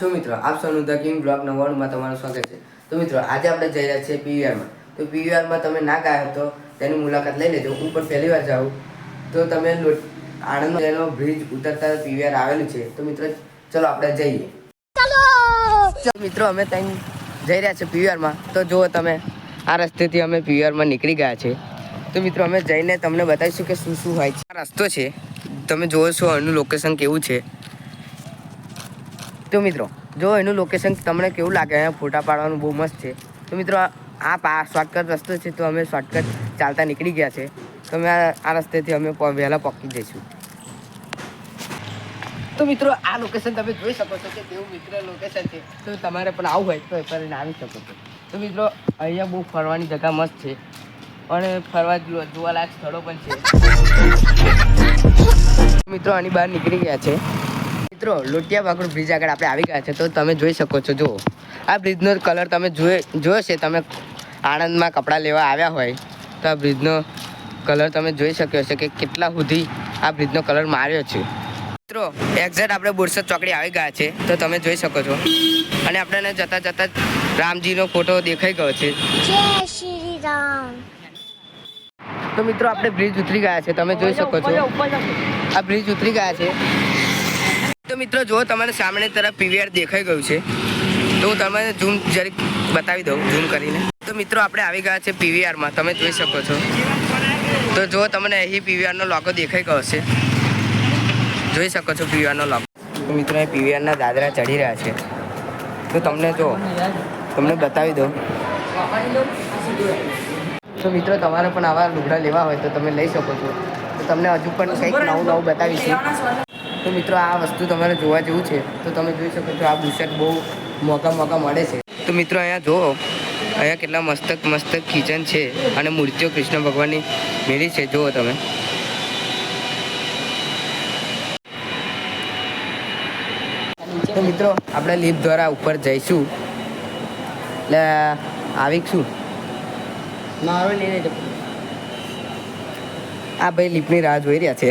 છો મિત્રો? આપ સૌનું ધ કિંગ બ્લોગ નવ્વાણુંમાં તમારું સ્વાગત છે. તો મિત્રો આજે આપણે જઈ રહ્યા છીએ પીવીઆરમાં તો પીવીઆરમાં તમે ના ગયા તો તેની મુલાકાત લઈ લેજો. હું પણ પહેલી વાર જાઉં. તો તમે આણંદ જેનો બ્રિજ ઉતરતા પીવીઆર આવેલું છે. તો મિત્રો ચલો આપણે જઈએ. ચલો! મિત્રો અમે ત્યાં જઈ રહ્યા છીએ પીવીઆરમાં તો જુઓ તમે આ રસ્તેથી અમે પીવીઆરમાં નીકળી ગયા છે. તો મિત્રો અમે જઈને તમને બતાવીશું કે શું શું હોય છે. આ રસ્તો છે. તમે જુઓ છો એનું લોકેશન કેવું છે. તો મિત્રો, જો એનું લોકેશન તમને કેવું લાગે? અહીંયા ફોટા પાડવાનું બહુ મસ્ત છે. તો મિત્રો, આ- પા શોર્ટકટ રસ્તો છે, તો અમે શોર્ટકટ ચાલતા નીકળી ગયા છે. તો અમે આ રસ્તેથી અમે વહેલા પહોંચી જઈશું. તો મિત્રો, આ લોકેશન તમે જોઈ શકો છો કે તેવું મિત્ર લોકેશન છે. તો તમારે પણ આવું હોય તો એ પણ આવી શકો છો. તો મિત્રો, અહીંયા બહુ ફરવાની જગ્યા મસ્ત છે. અને ફરવા જોવાલાયક સ્થળો પણ છે. મિત્રો, આની બહાર નીકળી ગયા છે. મિત્રો લોટિયા વાગડ બ્રિજ આગળ આપણે આવી ગયા છે. તો તમે જોઈ શકો છો જુઓ. આ બ્રિજનો કલર તમે જોઈ જોયો છે તમે આણંદમાં કપડાં લેવા આવ્યા હોય તો આ બ્રિજનો કલર તમે જોઈ શક્યો છે કે કેટલા સુધી આ બ્રિજનો કલર માર્યો છે. મિત્રો એક્ઝેક્ટ આપણે બોરસદ ચોકડી આવી ગયા છે તો તમે જોઈ શકો છો. અને આપણને જતા જતા રામજીનો ફોટો દેખાઈ ગયો છે. જય શ્રી રામ. તો મિત્રો આપણે બ્રિજ ઉતરી ગયા છે તમે જોઈ શકો છો. આ બ્રિજ ઉતરી ગયા છે. તો મિત્રો, જો તમારે સામે તરફ પીવીઆર દેખાઈ ગયું છે, તો હું તમને ઝૂમ જરીક બતાવી દઉં, ઝૂમ કરીને. તો મિત્રો, આપણે આવી ગયા છે પીવીઆરમાં, તમે જોઈ શકો છો. તો જો તમને અહીં પીવીઆરનો લોગો દેખાઈ ગયો છે જોઈ શકો છો પીવીઆરનો તો મિત્રો, અહીં પીવીઆરના દાદરા ચડી રહ્યા છે. તો તમને જો, તમને બતાવી દઉં. તો મિત્રો, તમારે પણ આવા લુગડા લેવા હોય તો તમે લઈ શકો છો. તો તમને હજુ પણ કંઈક નવું નવું બતાવીશું. તો મિત્રો આ વસ્તુ તમારે જોવા જેવું છે. તો તમે જોઈ શકો છો આ બુશર્ટ બહુ મોંઘા મોંઘા મળે છે. તો મિત્રો અહીંયા જુઓ. અહીંયા કેટલા મસ્તક મસ્તક કિચન છે અને મૂર્તિઓ કૃષ્ણ ભગવાનની મેળી છે. જુઓ તમે. તો મિત્રો આપણે લિફ્ટ દ્વારા ઉપર જઈશું. એટલે આવીશું મારો આ ભાઈ લિફ્ટની રાહ જોઈ રહ્યા છે.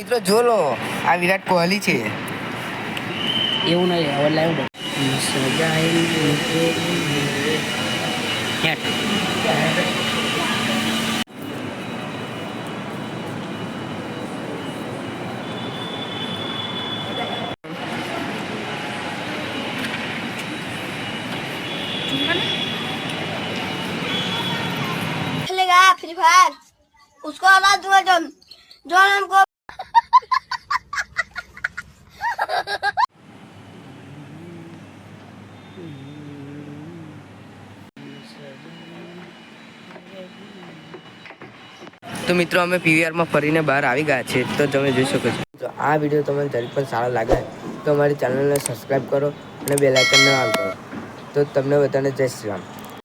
મિત્રો જો લો આ વિરાટ કોહલી છે એવું નહીં હવે લાઈવ खेलेगा फ्री फायर उसको आवाज दूंगा जो जो हमको તો મિત્રો, અમે પીવીઆરમાં ફરીને બહાર આવી ગયા છીએ, તો તમે જોઈ શકો છો. તો આ વીડિયો તમને જરી પણ સારો લાગે, તો અમારી ચેનલને સબસ્ક્રાઈબ કરો અને બેલાઇકનને ઓન કરો. તો તમને બધાને જય શ્રી રામ.